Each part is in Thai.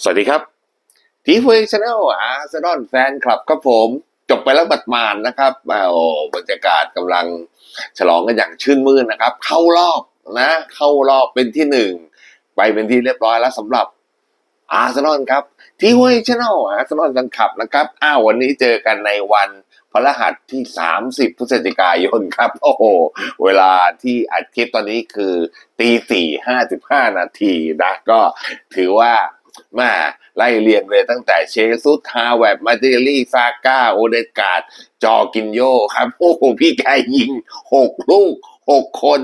สวัสดีครับทีเฟย์ชาแนลอาร์เซนอลแฟนคลับครับผม จบไปแล้วบัดมานนะครับโอ้บรรยากาศกำลังฉลองกันอย่างชื่นมื่นนะครับ เข้ารอบนะ เข้ารอบเป็นที่หนึ่งไปเป็นที่เรียบร้อยแล้วสำหรับอาร์เซนอลครับทีเฟย์ชาแนลอาร์เซนอลแฟนคลับนะครับ อ้าววันนี้เจอกันในวันพฤหัสที่ 30 พฤศจิกายนครับ โอ้โห เวลาที่อัดคลิปตอนนี้คือตีสี่ห้าสิบห้านาทีนะ ก็ถือว่า มาไล่เรียงเลยตั้งแต่เชซุสฮาแวบมาเตลี่ซาก้า โอเดกาดจอกินโยครับ โอ้โหพี่แกยิงหกลูกหกคน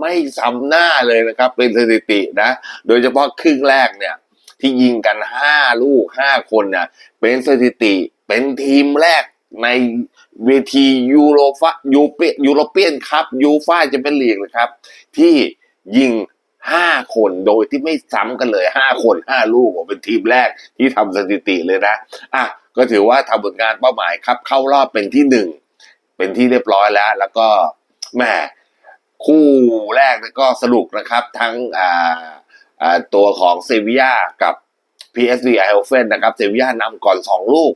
ไม่ซ้ำหน้าเลยนะครับ เป็นสถิตินะ โดยเฉพาะครึ่งแรกเนี่ย ที่ยิงกันห้าลูกห้าคนเนี่ยเป็นสถิติเป็นทีมแรกในเวทียูโรฟายูเปยูโรเปียนคัพยูฟ่าจะเป็นลีกนะครับ ที่ยิง ห้าคนโดยที่ไม่ซ้ำกันเลยห้าคนห้าลูกเป็นทีมแรกที่ทำสถิติเลยนะอะก็ถือว่าทำผลงานเป้าหมายครับ เข้ารอบเป็นที่หนึ่งเป็นที่เรียบร้อยแล้ว แล้วก็แหมคู่แรกก็สนุกนะครับ ทั้งอ่าอ่าตัวของเซบียากับ PSV e i h o f e n นะครับเซบียานำก่อน 2 ลูก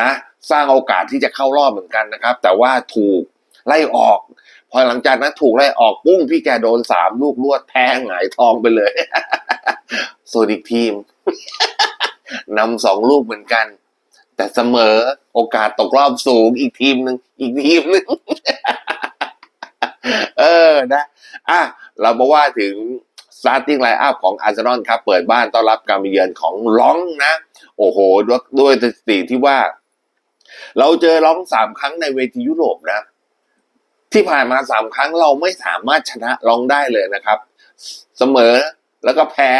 นะ สร้างโอกาสที่จะเข้ารอบเหมือนกันนะครับ แต่ว่าถูกไล่ออก พอหลังจากนั้นถูกไล่ออกปุ้งพี่แกโดนสามลูกรวดแทงหงายทองไปเลยส่วนอีกทีมนำสองลูกเหมือนกัน แต่เสมอโอกาสตกรอบสูงอีกทีมหนึ่งอีกทีมหนึ่งเออนะอะเรามาว่าถึง starting line up ของอาร์เซนอลครับ เปิดบ้านต้อนรับการมาเยือนของล้องนะ โอ้โห ด้วยด้วยสถิติที่ว่า เราเจอล้องสามครั้งในเวทียุโรปนะ ที่ผ่านมาสามครั้งเราไม่สามารถชนะล้องได้เลยนะครับ เสมอแล้วก็แพ้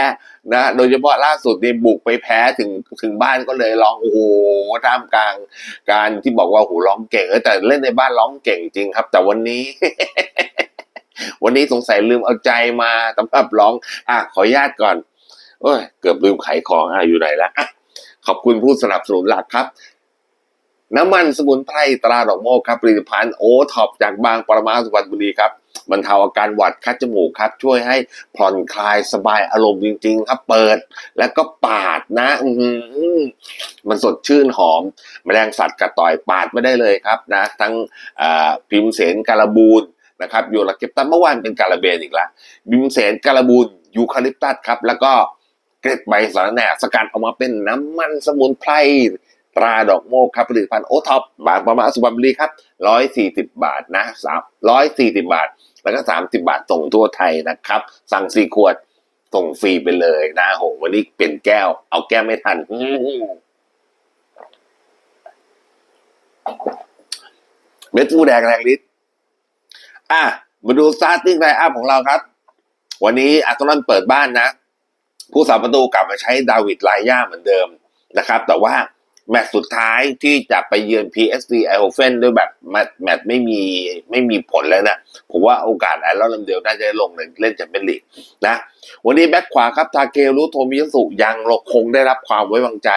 นะโดยเฉพาะล่าสุดเนี่ยบุกไปแพ้ถึงถึงบ้านก็เลยร้องโอ้โหท่ามกลาง การที่บอกว่าโอ้โหร้องเก่งแต่เล่นในบ้านร้องเก่งจริงครับ แต่วันนี้ วันนี้สงสัยลืมเอาใจมาสำหรับร้อง อะขออนุญาตก่อน โอ้ยเกือบลืมขายของอะอยู่ไหนละขอบคุณผู้สนับสนุนหลักครับ น้ำมันสมุนไพรตราดอกโมกครับผลิตภัณฑ์โอท็อปจากบางปรมาสุพรรณบุรีครับบรรเทาอาการหวัดคัดจมูกครับ ช่วยให้ผ่อนคลายสบายอารมณ์จริง ๆ ครับ เปิดแล้วก็ปาดนะอืมันสดชื่นหอม แมลงสัตว์กระต่อยปาดไม่ได้เลยครับนะ ทั้งพิมเสนการบูนนะครับยูราเก็บตันเมื่อวานเป็นการาเบนอีกล้วบิมเสนการบูนยูคาลิปตัสครับ แล้วก็เกล็ดใบสาระแหน่สกัดออกมาเป็นน้ำมันสมุนไพร ตราดอกโมกครับผลิตภัณฑ์โอท็อปบางประมาณสุพรรณบุรีครับร้อยสี่สิบบาทนะสามร้อยสี่สิบบาท แล้วก็สามสิบาทส่งทั่วไทยนะครับ สั่งสี่ขวดส่งฟรีไปเลยนะโหวันนี้เป็นแก้ว เอาแก้วไม่ทันเม็ดฟูแดงแรงฤทธิ์อะ มาดูสตาร์ติ้งไลอัพของเราครับ วันนี้อาร์เซนอลเปิดบ้านนะ ผู้สาประตูกลับมาใช้ดาวิดไลย่าเหมือนเดิมนะครับ แต่ว่า แมตช์สุดท้ายที่จะไปเยือน PSV e i h o f e n ด้วยแบบแมตช์แมตไม่มีไม่มีผลแล้วนะ ผมว่าโอกาสแอรลอนเดียวน่าจะลงเล่นแชมเปี้ยนลีกนะ วันนี้แบ็คขวาครับ ทาเกรุโทมิยสุยังคงได้รับความไว้วางใจ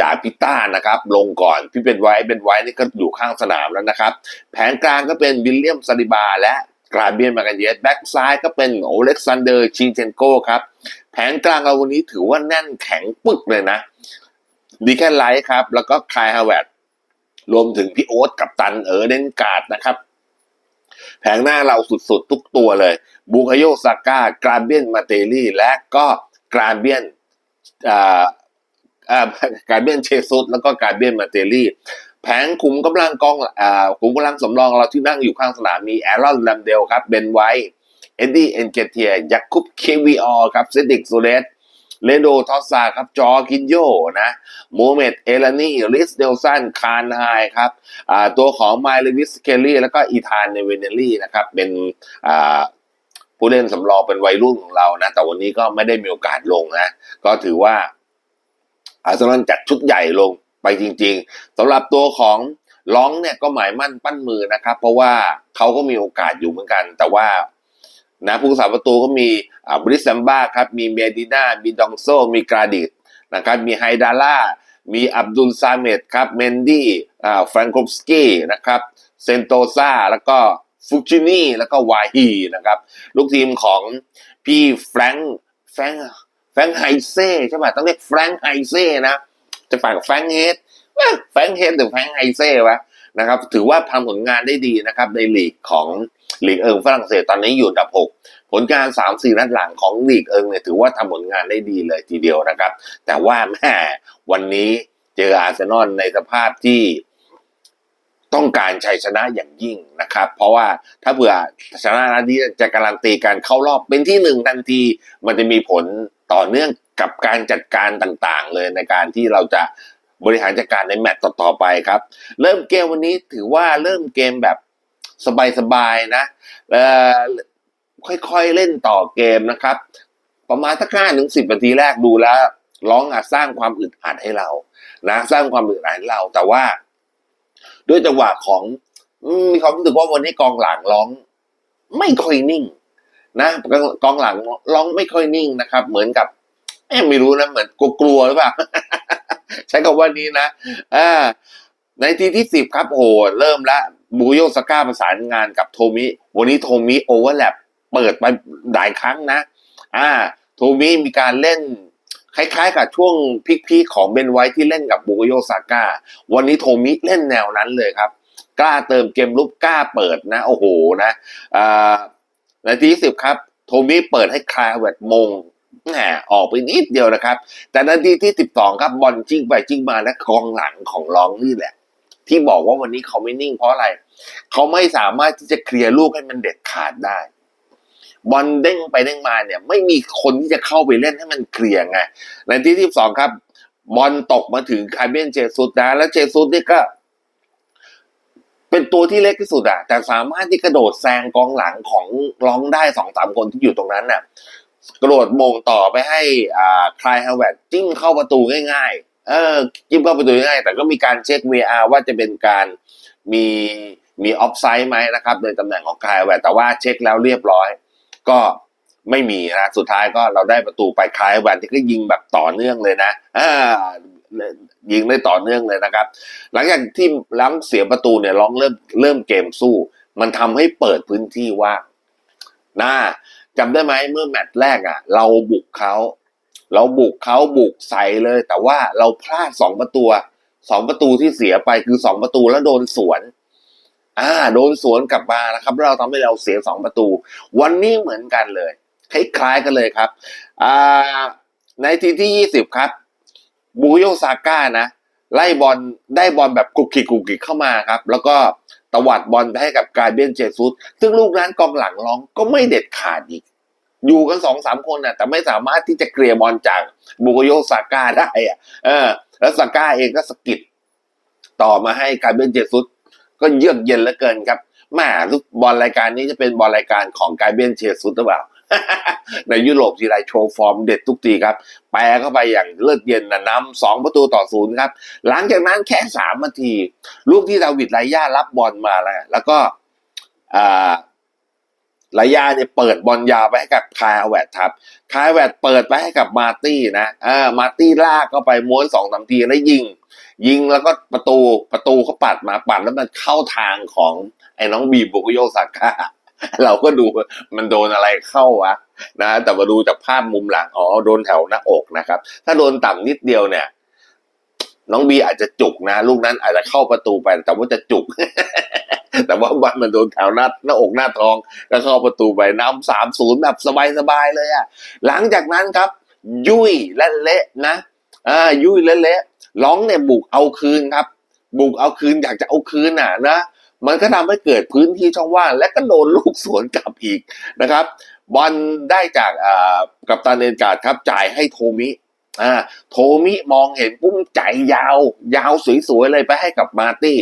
จากพิต้านะครับ ลงก่อนพี่เป็นไว้เป็นไว้นี่ก็อยู่ข้างสนามแล้วนะครับ แผงกลางก็เป็นวิลเลียมซาลิบาและกราเบียนมากันเยสแบ็กซ้ายก็เป็นโอเล็กซานเดอร์ชินเชนโกครับ แผงกลางเราวันนี้ถือว่าแน่นแข็งปึกเลยนะ ดีแค่ไลท์ครับ แล้วก็คายฮาวเวร์ดรวมถึงพี่โอ๊ตกับตันเออเดนการ์ดนะครับ แผงหน้าเราสุดๆ ทุกตัวเลย บูคาโยซาก้ากราเบียนมาเตลี่และก็กราเบียนอ่าอ่ากราเบียนเชซุสแล้วก็กราเบียนมาเตลี่แผงขุมกำลังกองอ่าขุมกำลังสำรองเราที่นั่งอยู่ข้างสนามมีแอรอนลัมเดลครับเบนไวท์เอ็ดดี้เอนเกเทียยักคุปเควีออครับเซดิกโซเลส เลโดทอสซาครับ จอกินโยนะโมเมดเอลานี่ลิสเดลสันคานไฮครับตัวของไมล์วิสเคลลี่แล้วก็อีธานเนเวเนลลี่นะครับ เป็นผู้เล่นสำรองเป็นวัยรุ่นของเรานะ แต่วันนี้ก็ไม่ได้มีโอกาสลงนะ ก็ถือว่าอาร์เซนอลจัดชุดใหญ่ลงไปจริงๆสำหรับตัวของล้องเนี่ยก็หมายมั่นปั้นมือนะครับ เพราะว่าเขาก็มีโอกาสอยู่เหมือนกัน แต่ว่า นะผู้สาประตูก็มีอ่าบริสแซมบ้าครับ มีเมดิน่า มีดองโซ มีกราดิตนะครับ มีไฮดาล่า มีอับดุลซาเมดครับ เมนดี้อ่าฟรังโคฟสกี้นะครับ เซนโตซาแล้วก็ฟุจินีแล้วก็วาฮีนะครับ ลูกทีมของพี่แฟรงค์แฟรงค์แฟรงค์ไฮเซ่ใช่ป่ะต้องเรียกแฟรงค์ไฮเซ่นะ จะฝากกับแฟรงค์เฮดแฟรงค์เฮดหรือแฟรงค์ไฮเซ่วะนะครับ ถือว่าทำผลงานได้ดีนะครับในลีกของ ลีกเอิงฝรั่งเศสตอนนี้อยู่อันดับหกผลการสามสี่นัดหลังของลีกเอิงเนี่ยถือว่าทำผลงานได้ดีเลยทีเดียวนะครับ แต่ว่าแม่วันนี้เจออาร์เซนอลในสภาพที่ต้องการชัยชนะอย่างยิ่งนะครับ เพราะว่าถ้าเผื่อชนะนัดนี้จะการันตีการเข้ารอบเป็นที่หนึ่งทันที มันจะมีผลต่อเนื่องกับการจัดการต่างๆ เลยในการที่เราจะบริหารจัดการในแมตต์ต่อๆไปครับ เริ่มเกมวันนี้ถือว่าเริ่มเกมแบบ สบายๆนะเอ่อค่อยๆเล่นต่อเกมนะครับ ประมาณสักห้าถึงสิบนาทีแรกดูแล้วร้องอาจสร้างความอึดอัดให้เรานะสร้างความอึดอัดให้เรา แต่ว่า ด้วยจังหวะของมีความรู้สึกว่าวันนี้กองหลังร้อง ไม่ค่อยนิ่ง นะกองหลังร้องไม่ค่อยนิ่งนะครับ เหมือนกับไม่รู้นะเหมือนกลัวๆหรือเปล่าใช้คำว่านี้นะอ่าในทีที่สิบครับโอ้โหเริ่มละ บูโยสก้าประสานงานกับโทมิ วันนี้โทมิโอเวอร์แลปเปิดไปหลายครั้งนะ อ่า โทมิมีการเล่นคล้ายๆกับช่วงพีคๆของเบนไวท์ที่เล่นกับบูโยซาก้า วันนี้โทมิเล่นแนวนั้นเลยครับ กล้าเติมเกมลุกกล้าเปิดนะ โอ้โหนะอ่านาทีสิบครับ โทมิเปิดให้คลาเวตมงแหมออกไปนิดเดียวนะครับ แต่นาทีที่สิบสองครับบอลจิ้งไปจิ้งมาและกองหลังของร้องนี่แหละ ที่บอกว่าวันนี้เขาไม่นิ่งเพราะอะไร เขาไม่สามารถที่จะเคลียร์ลูกให้มันเด็ดขาดได้บอลเด้งไปเด้งมาเนี่ย ไม่มีคนที่จะเข้าไปเล่นให้มันเคลียร์ไงในที่ที่สองครับ บอลตกมาถึงคาร์เบนเจสุดนะแล้วเจสุดนี่ก็ เป็นตัวที่เล็กที่สุดอะแต่สามารถที่กระโดดแซงกองหลังของร้องได้สองสามคนที่อยู่ตรงนั้นน่ะ กระโดดมงต่อไปให้อ่าคลายฮาวเวตจิ้มเข้าประตูง่าย เออจิ้มเข้าประตูง่าย แต่ก็มีการเช็ค VR ว่าจะเป็นการมีมีออฟไซด์ไหมนะครับในตำแหน่งของคายฮาวเวตแต่ว่าเช็คแล้วเรียบร้อย ก็ไม่มีนะสุดท้ายก็เราได้ประตูไปคายฮาวเวตที่ก็ยิงแบบต่อเนื่องเลยนะอ่ายิงได้ต่อเนื่องเลยนะครับ หลังจากที่ล้างเสียประตูเนี่ยร้องเริ่มเริ่มเกมสู้ มันทำให้เปิดพื้นที่ว่างนะจำได้ไหมเมื่อแมตช์แรกอะ เราบุกเขา เราบุกเขาบุกใส่เลย แต่ว่าเราพลาดสองประตูสองประตูที่เสียไปคือสองประตูแล้วโดนสวน อ่า โดนสวนกลับมานะครับ เราทำให้เราเสียสองประตู วันนี้เหมือนกันเลย คล้ายๆกันเลยครับ อ่า ในทีที่ยี่สิบครับ บูโยซาก้านะไล่บอลได้บอลแบบกุกกิกกุกกิกเข้ามาครับ แล้วก็ตวัดบอลไปให้กับกายเบนเจซุสซึ่งลูกนั้นกองหลังร้องก็ไม่เด็ดขาดอีก อยู่กันสองสามคนนะแต่ไม่สามารถที่จะเคลียร์บอลจากบูโยซาก้าได้อะเออ แล้วซาก้าเองก็สะกิดต่อมาให้กายเบนเจซุสก็เยือกเย็นเหลือเกินครับแม่ลูกบอลรายการนี้จะเป็นบอลรายการของกายเบนเจซุสหรือเปล่าในยุโรปทีไรโชว์ฟอร์มเด็ดทุกทีครับ แปรเข้าไปอย่างเลือดเย็นนะนำสองประตูต่อศูนย์ครับ หลังจากนั้นแค่สามนาที ลูกที่ดาวิดไลย่ารับบอลมาแล้วแล้วก็อ่า ไลย่าเนี่ยเปิดบอลยาวไปให้กับคายแวดครับคายแวดเปิดไปให้กับมาร์ตี้นะอ่ามาร์ตี้ลากเข้าไปม้วนสองสามทีแล้วยิง ยิงแล้วก็ประตูประตูเขาปัดมาปัดแล้วมันเข้าทางของไอ้น้องบีบุกโยซาก้าเราก็ดูมันโดนอะไรเข้าวะนะแต่มาดูจากภาพมุมหลังอ๋อโดนแถวหน้าอกนะครับ ถ้าโดนต่ำนิดเดียวเนี่ย น้องบีอาจจะจุกนะ ลูกนั้นอาจจะเข้าประตูไปแต่ว่าจะจุก แต่ว่าบอลมันโดนแถวหน้าหน้าอกหน้าท้องก็เข้าประตูไปน้ำสามศูนย์แบบสบายๆเลยอะหลังจากนั้นครับ ยุ่ยและเละนะอ่ายุ่ยและเละร้องเนี่ยบุกเอาคืนครับ บุกเอาคืนอยากจะเอาคืนน่ะนะมันก็ทำให้เกิดพื้นที่ช่องว่าง และก็โดนลูกสวนกลับอีกนะครับบอลได้จากอ่ากัปตันเอนการ์ดครับจ่ายให้โทมิอ่าโทมิมองเห็นปุ้มใจายยาว ยาวสวยๆเลยไปให้กับมาร์ตี้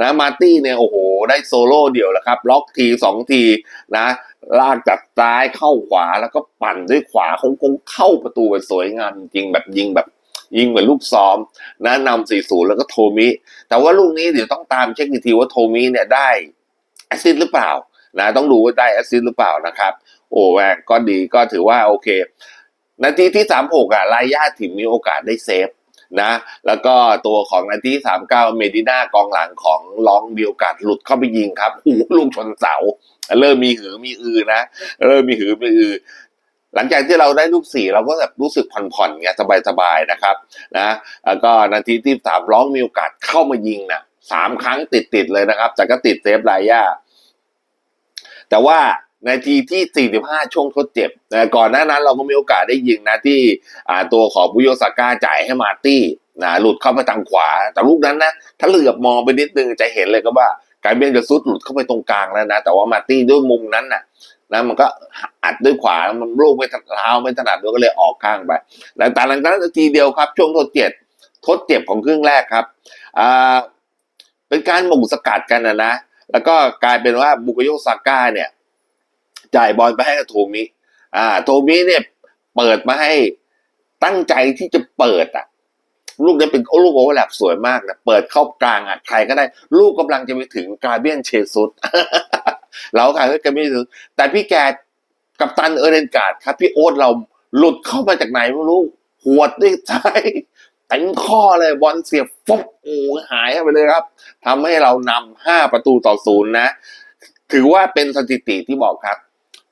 นะมาร์ตี้เนี่ยโอ้โห ได้โซโล่เดี่ยวแล้วครับ ล็อกทีสองทีนะลากจากซ้ายเข้าขวาแล้วก็ปั่นด้วยขวาคงคงเข้าประตูไปสวยงามจริงแบบยิงแบบยิงเหมือนลูกซ้อมนะนำสี่ศูนย์แล้วก็โทมิ แต่ว่าลูกนี้เดี๋ยวต้องตามเช็คอีกทีว่าโทมิเนี่ยได้แอสซิสหรือเปล่านะต้องดูว่าได้แอสซิสหรือเปล่านะครับ โอ้แหวกก็ดีก็ถือว่าโอเค นาทีที่สามหกอะลายญาติถิ่มมีโอกาสได้เซฟ นะ แล้วก็ตัวของนาทีสามเก้าเมดิน่ากองหลังของลองมีโอกาสหลุดเข้าไปยิงครับโอ้ลูกชนเสา เริ่มมีหือมีอือนะ เริ่มมีหือมีอือหลังจากที่เราได้ลูกสี่เราก็แบบรู้สึกผ่อนๆไงสบายๆนะครับนะแล้วก็นาทีที่สามร้องมีโอกาสเข้ามายิงนะสามครั้งติดๆเลยนะครับ แต่ก็ติดเซฟไลย่าแต่ว่า นาทีที่ 45 ช่วงทดเจ็บนะก่อนหน้านั้นเราก็มีโอกาสได้ยิงนะที่ตัวของบุโยสาก้าจ่ายให้มาตี้นะหลุดเข้าไปทางขวา แต่ลูกนั้นนะถ้าเหลือบมองไปนิดนึงจะเห็นเลยก็ว่าการเบียนจะซุดหลุดเข้าไปตรงกลางแล้วนะ แต่ว่ามาตี้ด้วยมุมนั้นนะนะมันก็อัดด้วยขวา มันลูกไม่ถนัดเท้าไม่ถนัดด้วยก็เลยออกข้างไปหลังจากนั้นนาทีเดียวครับ ช่วงทดเจ็บทดเจ็บของครึ่งแรกครับอ่าเป็นการหม่งสกัดกันนะนะแล้วก็กลายเป็นว่าบุกโยซาก้าเนี่ย จ่ายบอลไปให้กับโทมิอ่า โทมิเนี่ย เปิดมาให้ตั้งใจที่จะเปิดอะ ลูกนี้เป็นลูกโอเวอร์แลปสวยมากนะเปิดเข้ากลางอะใครก็ได้ ลูกกำลังจะไปถึงกาเบียนเชซุสเราใครก็ไม่ถึง แต่พี่แกกับตันเออร์เรนการ์ดครับพี่โอ๊ตเราหลุดเข้ามาจากไหนไม่รู้หวดด้วยซ้ายเต็มข้อเลยบอลเสียบฟุบโอ้หายไปเลยครับทำให้เรานำห้าประตูต่อศูนย์นะ ถือว่าเป็นสถิติที่บอกครับ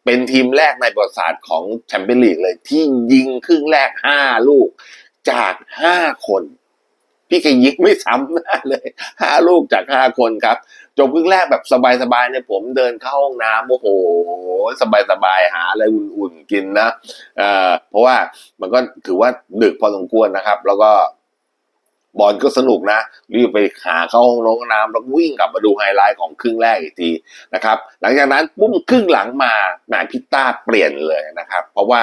เป็นทีมแรกในประวัติศาสตร์ของแชมเปี้ยนลีกเลย ที่ยิงครึ่งแรกห้าลูกจากห้าคน พี่แกยิงไม่ซ้ำหน้าเลยห้าลูกจากห้าคนครับ จบครึ่งแรกแบบสบายๆเนี่ยผมเดินเข้าห้องน้ำโอ้โห สบายๆหาอะไรอุ่นๆกินนะเอ่อเพราะว่ามันก็ถือว่าดึกพอสมควรนะครับ แล้วก็ บอลก็สนุกนะ รีบไปหาเข้าห้องน้ำน้ำแล้ววิ่งกลับมาดูไฮไลท์ของครึ่งแรกอีกทีนะครับ หลังจากนั้นปุ้มครึ่งหลังมาแหมพิต้าเปลี่ยนเลยนะครับ เพราะว่า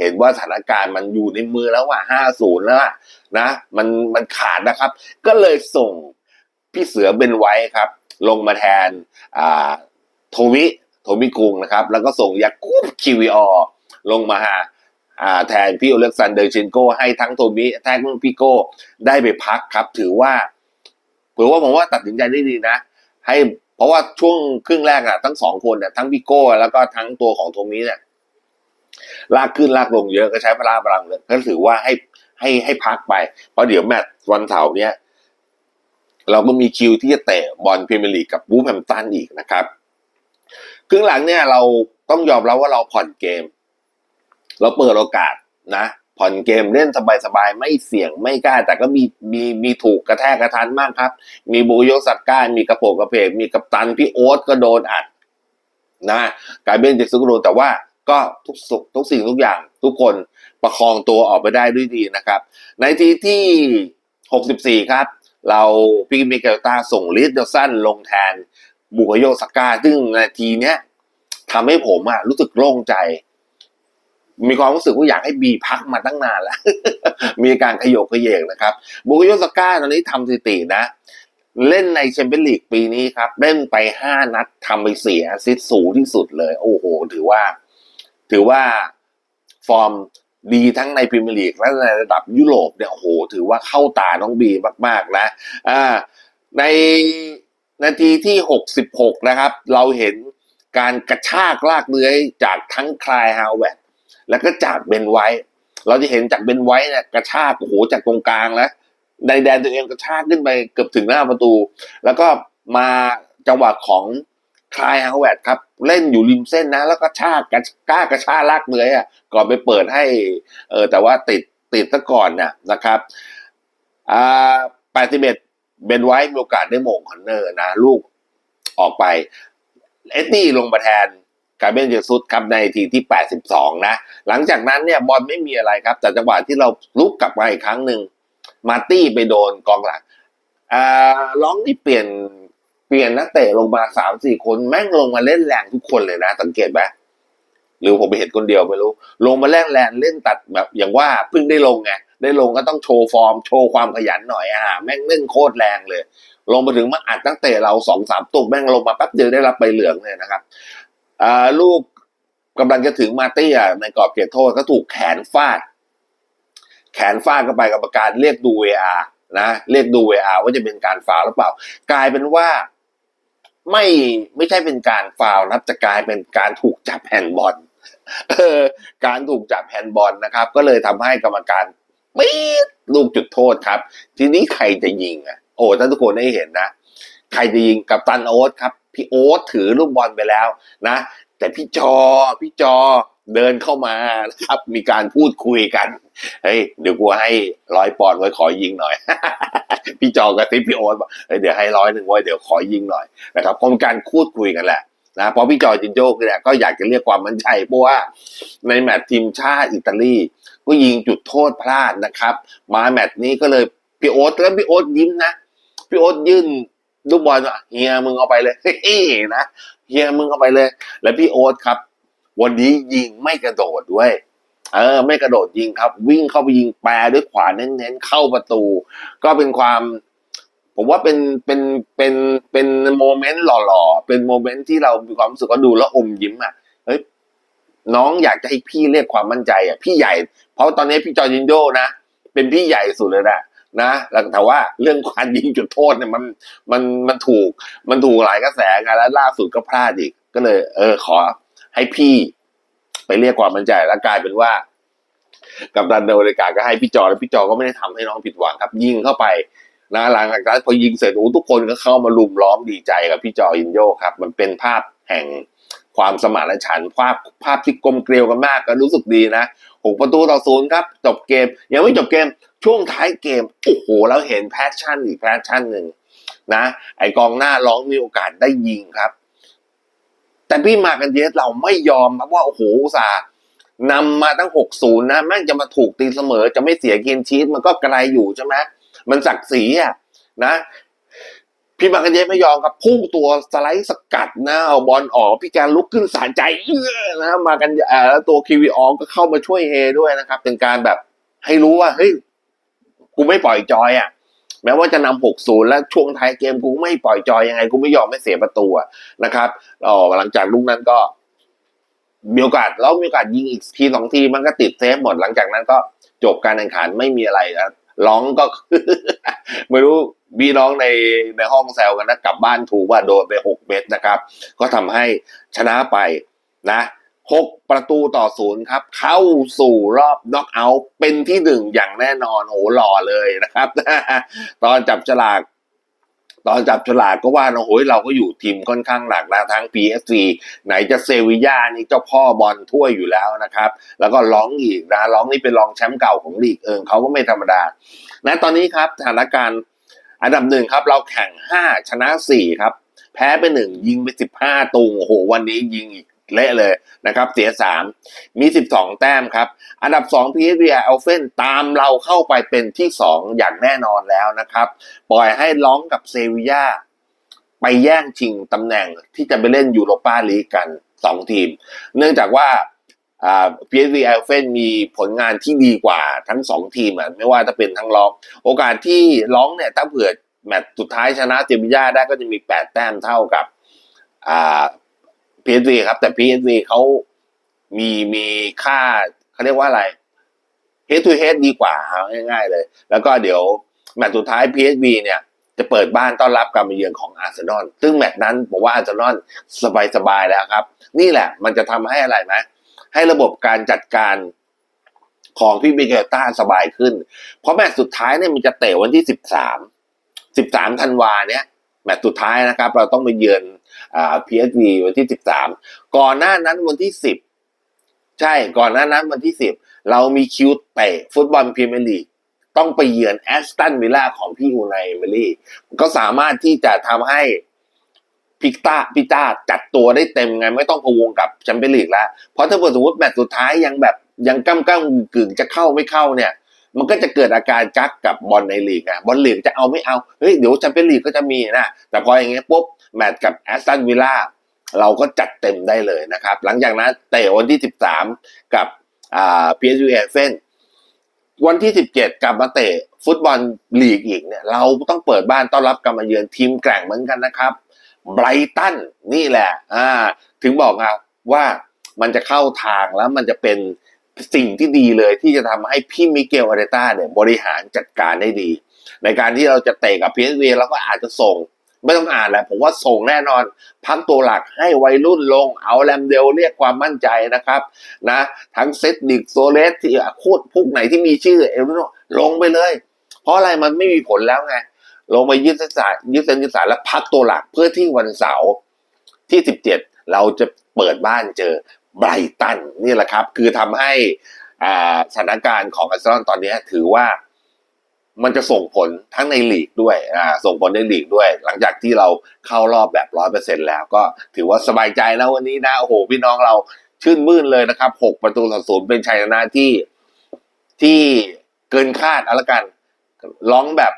เห็นว่าสถานการณ์มันอยู่ในมือแล้วว่าห้าศูนย์แล้วนะ มันมันขาดนะครับ ก็เลยส่งพี่เสือเบนไว้ครับ ลงมาแทนอ่าโทมิโทมิกุงนะครับ แล้วก็ส่งยากุบคิวิออลงมาอ่า แทนพี่โอเล็กซานเดอร์เชนโกให้ทั้งโทมิทั้งพี่โก้ได้ไปพักครับ ถือว่าถือว่าผมว่าตัดสินใจได้ดีนะ ให้เพราะว่าช่วงครึ่งแรกอะทั้งสองคนเนี่ยทั้งพี่โก้แล้วก็ทั้งตัวของโทมิเนี่ยลากขึ้นลากลงเยอะก็ใช้พละพลังเลยก็ถือว่าให้ให้ให้พักไป เพราะเดี๋ยวแมตช์วันเสาร์เนี้ยเราก็มีคิวที่จะเตะบอลพรีเมียร์ลีกกับวูฟแฮมตันอีกนะครับ ครึ่งหลังเนี่ยเราต้องยอมรับว่าเราผ่อนเกม เราเปิดโอกาสนะ ผ่อนเกมเล่นสบายๆ ไม่เสี่ยงไม่กล้า แต่ก็มีมีมีถูกกระแทกกระทันมากครับ มีบูโยสักก้า มีกระโปงกระเพกมีกัปตันพี่โอ๊ตก็โดนอัดนะกลายเป็นเจ็กซุกโดนแต่ว่าก็ทุกสุทุกสิ่งทุกอย่าง ทุกคนประคองตัวออกไปได้ด้วยดีนะครับ ในทีที่ 64 ครับ เราพี่มิเกลตาส่งลิสเดลสันลงแทนบุกโยสก้า ซึ่งนาทีเนี้ยทำให้ผมอะรู้สึกโล่งใจ มีความรู้สึกว่าอยากให้บีพักมาตั้งนานแล้ว มีการขยโกขยเยกนะครับบุกโยสก้าตอนนี้ทำสถิตินะ เล่นในแชมเปี้ยนลีกปีนี้ครับ เล่นไปห้านัดทำไปเสียซิดสูงที่สุดเลย โอ้โห ถือว่า ถือว่าฟอร์มดีทั้งในพรีเมียร์ลีกและในระดับยุโรปเนี่ยโอ้โห ถือว่าเข้าตาน้องบีมาก ๆ นะ อ่า ในนาทีที่หกสิบหกนะครับ เราเห็นการกระชากลากเลื้อยจากทั้งคลายฮาวเวต แล้วก็จากเบนไวท์เราจะเห็นจากเบนไวท์เนี่ยกระชากโอ้โหจากตรงกลางแล้วในแดนตัวเองกระชากขึ้นไปเกือบถึงหน้าประตู แล้วก็มาจังหวะของคลายฮาวเวตครับ เล่นอยู่ริมเส้นนะ แล้วก็ชากกระกล้ากระชากลากเลื้อยอะก่อนไปเปิดให้เออแต่ว่าติดติดซะก่อนน่ะนะครับอ่าแปดสิบเอ็ดเบนไว้มีโอกาสได้โมงคอนเนอร์นะ ลูกออกไป เอ็ดดี้ลงมาแทน กาเบนเจซุสครับในทีที่ 82 นะ หลังจากนั้นเนี่ยบอลไม่มีอะไรครับ แต่จังหวะที่เราลุกกลับมาอีกครั้งหนึ่งมาร์ตี้ไปโดนกองหลังอ่าร้องที่เปลี่ยนเปลี่ยนนักเตะลงมาสามสี่คนแม่งลงมาเล่นแรงทุกคนเลยนะ สังเกตไหมหรือผมไปเห็นคนเดียวไม่รู้ ลงมาเล่นแรงเล่นตัดแบบ อย่างว่าเพิ่งได้ลงไงได้ลงก็ต้องโชว์ฟอร์ม โชว์ความขยันหน่อยอะแม่งเล่นโคตรแรงเลย ลงมาถึงมาอัดตั้งแต่เราสองสามตุกแม่งลงมาแป๊บเดียวได้รับใบเหลืองเลยนะครับ ลูกกำลังจะถึงมาตี้ในกรอบเขตโทษก็ถูกแขนฟาด แขนฟาดเข้าไปกรรมการเรียกดูเวอานะเรียกดูเวอาว่าจะเป็นการฟาวหรือเปล่า กลายเป็นว่าไม่ไม่ใช่เป็นการฟาวนะจะกลายเป็นการถูกจับแฮนด์บอลการถูกจับแฮนด์บอลนะครับ ก็เลยทำให้กรรมการปี๊ดลูกจุดโทษครับ ทีนี้ใครจะยิงอะ โอ้ท่านทุกคนได้เห็นนะ ใครจะยิงกับตันโอ๊ตครับ พี่โอ๊ตถือลูกบอลไปแล้วนะ แต่พี่จอพี่จอเดินเข้ามานะครับ มีการพูดคุยกันเฮ้ยเดี๋ยวกูให้ร้อยปอนด์ไว้ขอยิงหน่อย พี่จอกระติบพี่โอ๊ตบอกเฮ้ยเดี๋ยวให้ร้อยหนึ่งไว้เดี๋ยวขอยิงหน่อยนะครับก็มีการพูดคุยกันแหละนะพราะพี่จอจินโจ้เนี่ยก็อยากจะเรียกความมั่นใจเพราะว่าในแมตช์ทีมชาติอิตาลีก็ยิงจุดโทษพลาดนะครับ มาแมตช์นี้ก็เลยพี่โอ๊ตแล้วพี่โอ๊ตยิ้มนะพี่โอ๊ตยื่น ลูกบอลเฮียมึงเอาไปเลยเฮ้นะเฮียมึงเอาไปเลย แล้วพี่โอ๊ตครับ วันนี้ยิงไม่กระโดดด้วย เออ ไม่กระโดดยิงครับ วิ่งเข้าไปยิงแปรด้วยขวาเน้นๆเข้าประตู ก็เป็นความผมว่าเป็นเป็นเป็นเป็นโมเมนต์หล่อๆ เป็นโมเมนต์ที่เรามีความรู้สึกว่าดูแล้วอมยิ้มอะ เฮ้ยน้องอยากจะให้พี่เรียกความมั่นใจอะพี่ใหญ่ เพราะตอนนี้พี่จอร์จินโยนะ เป็นพี่ใหญ่สุดเลยนะ นะแล้วแต่ว่าเรื่องการยิงจุดโทษเนี่ยมันมันมันถูกมันถูกหลายกระแสกันแล้วล่าสุดก็พลาดอีก ก็เลย เออขอให้พี่ไปเรียกความมั่นใจแล้วกลายเป็นว่า กับดันเดลริกาก็ให้พี่จอแล้วพี่จอก็ไม่ได้ทำให้น้องผิดหวังครับ ยิงเข้าไปนะหลังจากนั้นพอยิงเสร็จโอ้ทุกคนก็เข้ามาลุมล้อมดีใจกับพี่จอยินโยครับ มันเป็นภาพแห่งความสมานฉันท์ภาพภาพที่กลมเกลียวกันมากก็รู้สึกดีนะ หกประตูต่อศูนย์ครับ จบเกม ยังไม่จบเกมช่วงท้ายเกม โอ้โหแล้วเห็นแพชชั่นอีกแพชชั่นหนึ่งนะ ไอกองหน้าร้องมีโอกาสได้ยิงครับ แต่พี่มากันเยสเราไม่ยอมครับว่าโอ้โหสานำมาตั้งหกศูนย์นะแม่งจะมาถูกตีเสมอจะไม่เสียเกมชีสมันก็ไกลอยู่ใช่ไหมมันศักดิ์ศรีอะนะ พี่มากันเยไม่ยอมครับพุ่งตัวสไลด์สกัดนะเอาบอลออกพี่แกลุกขึ้นสารใจเอื้อนะมากันแล้วตัวคีวีอองก็เข้ามาช่วยเฮด้วยนะครับ เป็นการแบบให้รู้ว่าเฮ้ยกูไม่ปล่อยจอยอะแม้ว่าจะนำหกศูนย์แล้วช่วงท้ายเกมกูไม่ปล่อยจอยยังไงกูไม่ยอมไม่เสียประตูนะครับอ๋อหลังจากลูกนั้นก็มีโอกาสแล้วมีโอกาสยิงอีกทีสองทีมันก็ติดเซฟหมดหลังจากนั้นก็จบการแข่งขันไม่มีอะไรนะ ร้องก็ไม่รู้พี่น้องในในห้องแซวกันนะกลับบ้านถูกว่าโดนไปหกเม็ดนะครับ ก็ทำให้ชนะไปนะหกประตูต่อศูนย์ครับ เข้าสู่รอบน็อกเอาท์เป็นที่หนึ่งอย่างแน่นอนโอ้หล่อเลยนะครับ ตอนจับฉลาก ตอนจับฉลากก็ว่านะโอ้ยเราก็อยู่ทีมค่อนข้างหลักนะทั้ง PSG ไหนจะเซวิย่านี่เจ้าพ่อบอลถ้วยอยู่แล้วนะครับ แล้วก็ร้องอีกนะร้องนี่เป็นรองแชมป์เก่าของลีกเอิงเขาก็ไม่ธรรมดานะตอนนี้ครับสถานการณ์อันดับหนึ่งครับ เราแข่งห้าชนะสี่ครับ แพ้ไปหนึ่งยิงไปสิบห้าตูงโอ้โห วันนี้ยิงอีก เละเลยนะครับ เสียสามมีสิบสองแต้มครับ อันดับสอง PSV อัลเฟนตามเราเข้าไปเป็นที่สองอย่างแน่นอนแล้วนะครับ ปล่อยให้ร้องกับเซวียาไปแย่งชิงตำแหน่งที่จะไปเล่นยูโรปาลีกกันสองทีม เนื่องจากว่าอ่า PSV อัลเฟนมีผลงานที่ดีกว่าทั้งสองทีมไม่ว่าจะเป็นทั้งร้อง โอกาสที่ร้องเนี่ยถ้าเผื่อแมตช์สุดท้ายชนะเจมิยาได้ก็จะมีแปดแต้มเท่ากับ PSV ครับ แต่ PSV เขามีมีค่าเขาเรียกว่าอะไร head to head ดีกว่าง่ายๆเลย แล้วก็เดี๋ยวแมตช์สุดท้าย PSV เนี่ย จะเปิดบ้านต้อนรับการมาเยือนของอาร์เซนอลซึ่งแมตช์นั้นผมว่าอาร์เซนอลสบายๆแล้วครับ นี่แหละมันจะทำให้อะไรไหมให้ระบบการจัดการของพี่เบเกต้าสบายขึ้น เพราะแมตช์สุดท้ายเนี่ยมันจะเตะวันที่สิบสามสิบสามธันวาเนี่ยแมตช์สุดท้ายนะครับ เราต้องไปเยือน อ่า PSV วันที่สิบสามก่อนหน้านั้นวันที่สิบใช่ก่อนหน้านั้นวันที่สิบเรามีคิวเตะฟุตบอลพรีเมียร์ลีกต้องไปเยือนแอสตันวิลล่าของพี่อูไนเมรี่ก็สามารถที่จะทำให้พิกตาพิต้าจัดตัวได้เต็มไง ไม่ต้องพวงกับแชมเปี้ยนลีกแล้ว เพราะถ้าเกิดสมมติแมตช์สุดท้ายยังแบบยังก้ำก้ำกึ่งจะเข้าไม่เข้าเนี่ย มันก็จะเกิดอาการกักกับบอลในลีกอะบอลลีกจะเอาไม่เอาเฮ้ยเดี๋ยวแชมเปี้ยนลีกก็จะมีนะแต่พออย่างเงี้ยปุ๊บแมตช์กับแอสตันวิลล่าเราก็จัดเต็มได้เลยนะครับ หลังจากนั้นเตะวันที่ 13 กับอ่า PSV เอฟเฟนวันที่ 17 กลับมาเตะฟุตบอลลีกอีกเนี่ยเราต้องเปิดบ้านต้อนรับการมาเยือนทีมแกร่งเหมือนกันนะครับไบรตันนี่แหละอ่าถึงบอกอะว่ามันจะเข้าทางแล้วมันจะเป็น สิ่งที่ดีเลยที่จะทำให้พี่มิเกลอาร์เตต้าเนี่ยบริหารจัดการได้ดี ในการที่เราจะเตะกับ PSV เราก็อาจจะส่ง ไม่ต้องอ่านแหละผมว่าส่งแน่นอน พักตัวหลักให้วัยรุ่นลงเอาแรมเดลเรียกความมั่นใจนะครับนะทั้งเซตดิกโซเลสที่โคตรพวกไหนที่มีชื่อเอลโนลงไปเลย เพราะอะไรมันไม่มีผลแล้วไงลงไปยืดเส้นสายยืดเส้นยืดสายแล้วพักตัวหลักเพื่อที่วันเสาร์ที่สิบเจ็ดเราจะเปิดบ้านเจอ ไบรตันนี่แหละครับ คือทำให้สถานการณ์ของอาร์เซนอลตอนนี้ถือว่ามันจะส่งผลทั้งในลีกด้วยส่งผลในลีกด้วย หลังจากที่เราเข้ารอบแบบร้อยเปอร์เซ็นแล้วก็ถือว่าสบายใจแล้ววันนี้นะโอ้โหพี่น้องเราชื่นมื่นเลยนะครับหกประตูต่อศูนย์เป็นชัยชนะที่ที่เกินคาดเอาละกันร้องแบบ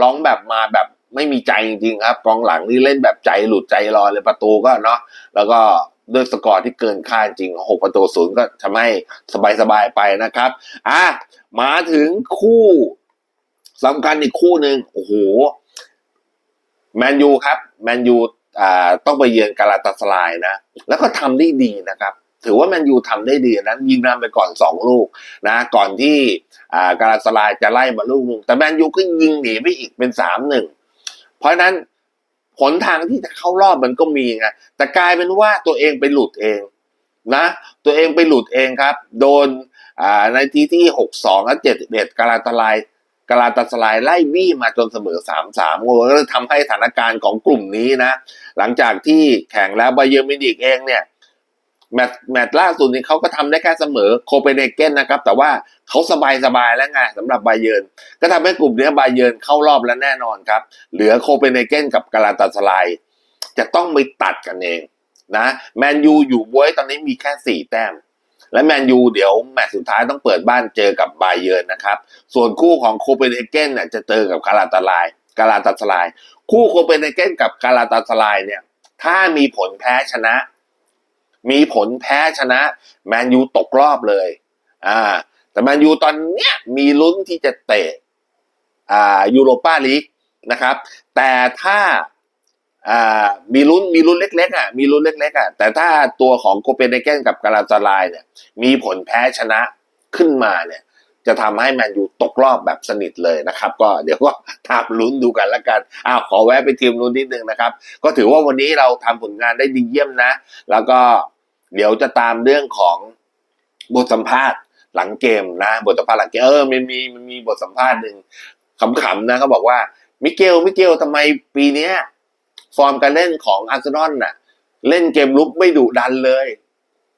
ร้องแบบมาแบบไม่มีใจจริงๆครับ กองหลังนี่เล่นแบบใจหลุดใจลอยเลยประตูก็เนาะแล้วก็ ด้วยสกอร์ที่เกินคาดจริงหกประตูศูนย์ก็ทำให้สบายๆไปนะครับ อะ มาถึงคู่สำคัญอีกคู่หนึ่งโอ้โห แมนยูครับ แมนยูอ่าต้องไปเยือนกาลาตาสลายนะ แล้วก็ทำได้ดีนะครับ ถือว่าแมนยูทำได้ดีนั้นยิงนำไปก่อนสองลูกนะ ก่อนที่อ่ากาลาตาสลายจะไล่มาลูกหนึงแต่แมนยูก็ยิงหนีไปอีกเป็นสามหนึ่งเพราะนั้น ผลทางที่จะเข้ารอบมันก็มีไงแต่กลายเป็นว่าตัวเองไปหลุดเองนะ ตัวเองไปหลุดเองครับ โดนอ่าในทีที่หกสองและเจ็ดเอ็ดกาลาตลายกาลาตสลายไล่บี้มาจนเสมอสามสามก็เลยทำให้สถานการณ์ของกลุ่มนี้นะ หลังจากที่แข่งแล้วบาเยอร์มินิกเองเนี่ย แมตช์แมตช์ล่าสุดนี้เขาก็ทำได้แค่เสมอโคเปนเฮเกนนะครับ แต่ว่าเขาสบายสบายแล้วไงสำหรับบาเยินก็ทำให้กลุ่มนี้บาเยินเข้ารอบแล้วแน่นอนครับ เหลือโคเปนเฮเกนกับกาลาตาสลายจะต้องไปตัดกันเองนะแมนยูอยู่บวยตอนนี้มีแค่สี่แต้ม และแมนยูเดี๋ยวแมตช์สุดท้ายต้องเปิดบ้านเจอกับบาเยินนะครับ ส่วนคู่ของโคเปนเฮเกนเนี่ยจะเจอกับกาลาตาลายกาลาตาสลายคู่โคเปนเฮเกนกับกาลาตาสลายเนี่ยถ้ามีผลแพ้ชนะ มีผลแพ้ชนะแมนยูตกรอบเลย อ่า แต่แมนยูตอนเนี้ยมีลุ้นที่จะเตะ อ่ายูโรปาลีกนะครับ แต่ถ้าอ่ามีลุ้นมีลุ้นเล็กๆอะมีลุ้นเล็กๆอะแต่ถ้าตัวของโคเปนเฮเกนกับกาลาตาลายเนี่ยมีผลแพ้ชนะขึ้นมาเนี่ยจะทำให้แมนยูตกรอบแบบสนิทเลยนะครับ ก็เดี๋ยวก็ตามลุ้นดูกันละกันอ้าวขอแวะไปทีมนู้นนิดนึงนะครับ ก็ถือว่าวันนี้เราทำผลงานได้ดีเยี่ยมนะ แล้วก็ เดี๋ยวจะตามเรื่องของบทสัมภาษณ์หลังเกมนะ บทสัมภาษณ์หลังเกมเออมันมีมันมีบทสัมภาษณ์หนึ่งขำๆนะเขาบอกว่ามิเกลมิเกลทำไมปีเนี้ย ฟอร์มการเล่นของอาร์เซนอลน่ะ เล่นเกมลุกไม่ดุดันเลย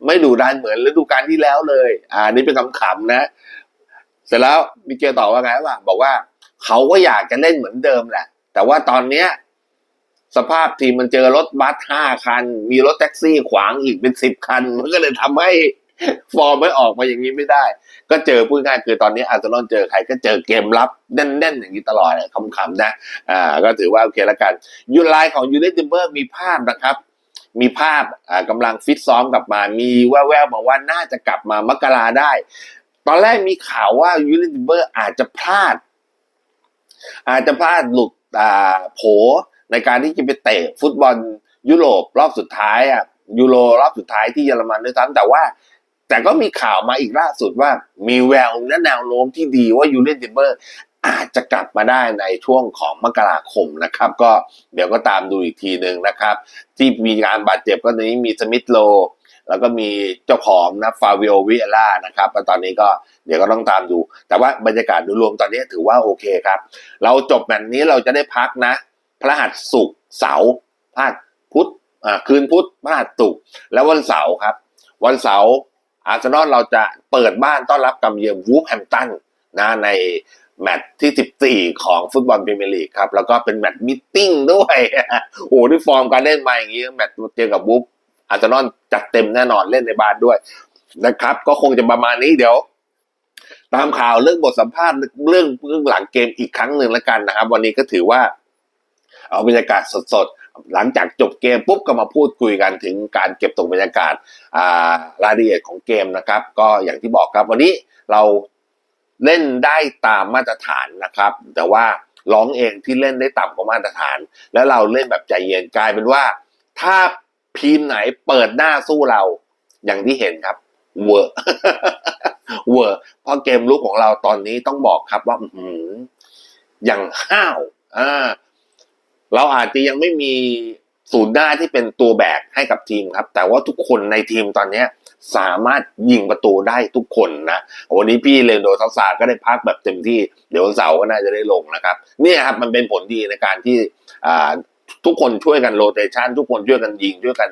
ไม่ดุดันเหมือนฤดูกาลที่แล้วเลย อ่านี่เป็นคำๆนะ เสร็จแล้วมิเกลตอบว่าไงวะบอกว่า เขาก็อยากจะเล่นเหมือนเดิมแหละ แต่ว่าตอนเนี้ย สภาพทีมมันเจอรถบัสห้าคัน มีรถแท็กซี่ขวางอีกเป็นสิบคัน มันก็เลยทำให้ฟอร์มไม่ออกมาอย่างนี้ไม่ได้ ก็เจอพูดง่ายคือตอนนี้อาร์เซนอลเจอใครก็เจอเกมรับแน่นๆ อย่างนี้ตลอดคำๆนะ อ่า ก็ถือว่าโอเคแล้วกันยูไลของยูเนเต็ดเบิร์กมีภาพนะครับมีภาพอ่ากำลังฟิตซ้อมกลับมา มีแว่วๆมาว่าน่าจะกลับมามกราได้ ตอนแรกมีข่าวว่ายูเนเต็ดเบิร์อาจจะพลาด อาจจะพลาดหลุดอ่าโผ ในการที่จะไปเตะฟุตบอลยุโรปรอบสุดท้ายอะยูโรรอบสุดท้ายที่เยอรมันด้วยซ้ำแต่ว่า แต่ก็มีข่าวมาอีกล่าสุดว่ามีแววและแนวโน้มที่ดีว่ายูเนเต็ดเบิร์อาจจะกลับมาได้ในช่วงของมกราคมนะครับ ก็เดี๋ยวก็ตามดูอีกทีหนึ่งนะครับ ที่มีการบาดเจ็บก็นี้มีสมิธโล แล้วก็มีเจ้าของนะฟาวิโอวิเอล่านะครับแล้วตอนนี้ก็เดี๋ยวก็ต้องตามดู แต่ว่าบรรยากาศโดยรวมตอนนี้ถือว่าโอเคครับ เราจบแบบนี้เราจะได้พักนะ พระหัสศุกร์เสาร์พหัสพุธอ่าคืนพุธพระหัสศุกร์แล้ววันเสาร์ครับ วันเสาร์อาร์เซนอลเราจะเปิดบ้านต้อนรับกับเยือนวูฟแฮมตันนะในแมตช์ที่ 14 ของฟุตบอลพรีเมียร์ลีกครับ แล้วก็เป็นแมตช์มิทติ้งด้วยโอ้โหที่ฟอร์มการเล่นมาอย่างนี้แมตช์เจอกับวูฟอาร์เซนอลจัดเต็มแน่นอนเล่นในบ้านด้วยนะครับ ก็คงจะประมาณนี้เดี๋ยวตามข่าวเรื่องบทสัมภาษณ์เรื่องเรื่องหลังเกมอีกครั้งหนึ่งแล้วกันนะครับ วันนี้ก็ถือว่า เอาบรรยากาศสดๆ หลังจากจบเกมปุ๊บก็มาพูดคุยกันถึงการเก็บตกบรรยากาศรายละเอียดของเกมนะครับ ก็อย่างที่บอกครับวันนี้เราเล่นได้ตามมาตรฐานนะครับ แต่ว่าร้องเองที่เล่นได้ต่ำกว่ามาตรฐาน แล้วเราเล่นแบบใจเย็นกลายเป็นว่า ถ้าทีมไหนเปิดหน้าสู้เรา อย่างที่เห็นครับเวอร์เวอร์เพราะเกมลุกของเราตอนนี้ต้องบอกครับว่าหืออย่างห้าวอ่า เราอาจจะยังไม่มีศูนย์หน้าที่เป็นตัวแบกให้กับทีมครับ แต่ว่าทุกคนในทีมตอนเนี้ยสามารถยิงประตูได้ทุกคนนะวันนี้พี่เลนโดทักษาก็ได้พักแบบเต็มที่ เดี๋ยววันเสาร์ก็น่าจะได้ลงนะครับเนี่ยครับมันเป็นผลดีในการที่ทุกคนช่วยกันโรเตชันทุกคนช่วยกันยิงช่วยกัน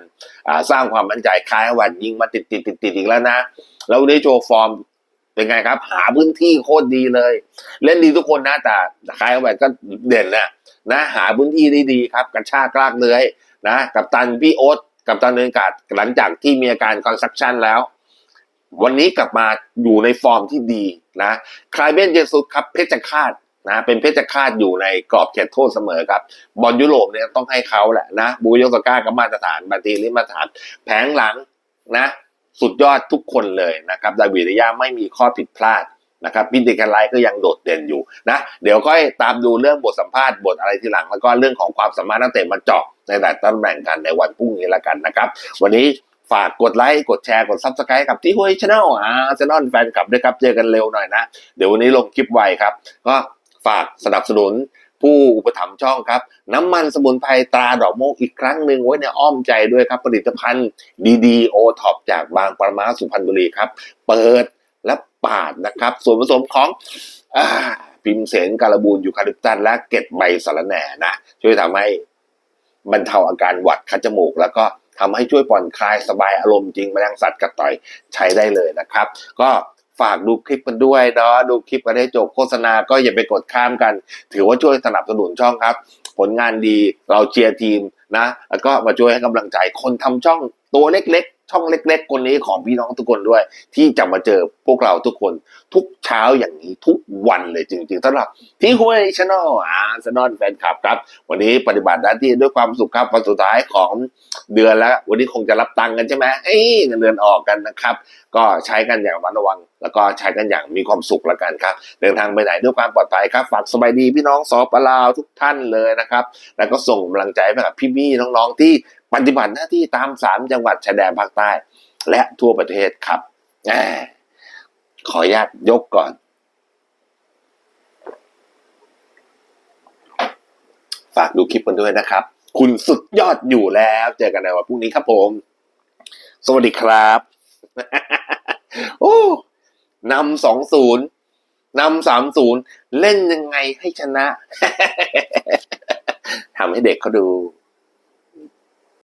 สร้างความมั่นใจคล้ายวันยิงมาติดติดติดติดอีกแล้วนะ แล้วได้โชว์ฟอร์ม เป็นไงครับ หาพื้นที่โคตรดีเลย เล่นดีทุกคนนะแต่คลายวันก็เด่นนะนะ หาพื้นที่ได้ดีครับกระชากลากเลื้อยนะกับตันพี่โอ๊ตกับตันเนินกาดหลังจากที่มีอาการคอนซักชันแล้ว วันนี้กลับมาอยู่ในฟอร์มที่ดีนะคลายเบนเจสุสครับเพชรฆาตนะเป็นเพชรฆาตอยู่ในกรอบเขตโทษเสมอครับบอลยุโรปเนี่ยต้องให้เขาแหละนะบูโยสก้าก็มาตรฐานบาตีลิมาตรฐาน แผงหลังนะ สุดยอดทุกคนเลยนะครับดาวิดยาไม่มีข้อผิดพลาดนะครับพิธีการไลก็ยังโดดเด่นอยู่นะ เดี๋ยวก็ตามดูเรื่องบทสัมภาษณ์บทอะไรทีหลัง แล้วก็เรื่องของความสามารถนักเตะมาเจาะในแต่ละตำแหน่งกันในวันพรุ่งนี้ละกันนะครับ วันนี้ฝากกดไลค์กดแชร์กดซับสไครต์กับที่ห้วยชาแนลอาร์เซนอลแฟนคลับด้วยครับ เจอกันเร็วหน่อยนะ เดี๋ยววันนี้ลงคลิปไวครับ ก็ฝากสนับสนุน ผู้อุปถัมภ์ช่องครับ น้ำมันสมุนไพรตราดอกโมกอีกครั้งหนึ่งไว้ในอ้อมใจด้วยครับ ผลิตภัณฑ์ดีๆโอท็อปจากบางปรมาสุพรรณบุรีครับ เปิดและปาดนะครับ ส่วนผสมของอพิมเสนการบูนยูคาลิปตัสและเกล็ดใบสะระแหน่นะ ช่วยทำให้บรรเทาอาการหวัดคัดจมูก แล้วก็ทำให้ช่วยผ่อนคลายสบายอารมณ์จริงแมลงสัตว์กัดต่อยใช้ได้เลยนะครับ ก็ ฝากดูคลิปกันด้วยเนาะดูคลิปกันให้จบโฆษณาก็อย่าไปกดข้ามกัน ถือว่าช่วยสนับสนุนช่องครับ ผลงานดีเราเชียร์ทีมนะ แล้วก็มาช่วยให้กำลังใจคนทำช่องตัวเล็กๆ ช่องเล็ก ๆ คนนี้ของพี่น้องทุกคนด้วย ที่จะมาเจอพวกเราทุกคนทุกเช้าอย่างนี้ทุกวันเลยจริงๆสำหรับที่ห้วยชาแนลอาร์เซนอลแฟนคลับครับ วันนี้ปฏิบัติหน้าที่ด้วยความสุขครับวันสุดท้ายของเดือนแล้ว วันนี้คงจะรับตังค์กันใช่ไหมเอ้ยเงินเดือนออกกันนะครับ ก็ใช้กันอย่างระมัดระวัง แล้วก็ใช้กันอย่างมีความสุขละกันครับ เดินทางไปไหนด้วยความปลอดภัยครับฝากสบายดีพี่น้องสปลาวทุกท่านเลยนะครับ แล้วก็ส่งกำลังใจไปกับพี่ๆน้องๆที่ ปฏิบัติหน้าที่ตามสามจังหวัดชายแดนภาคใต้ และทั่วประเทศครับขออนุญาตยกก่อน ฝากดูคลิปกันด้วยนะครับ คุณสุดยอดอยู่แล้ว เจอกันในวันพรุ่งนี้ครับผม สวัสดีครับ โอ้นำสองศูนย์นำสามศูนย์เล่นยังไงให้ชนะ ทำให้เด็กเขาดู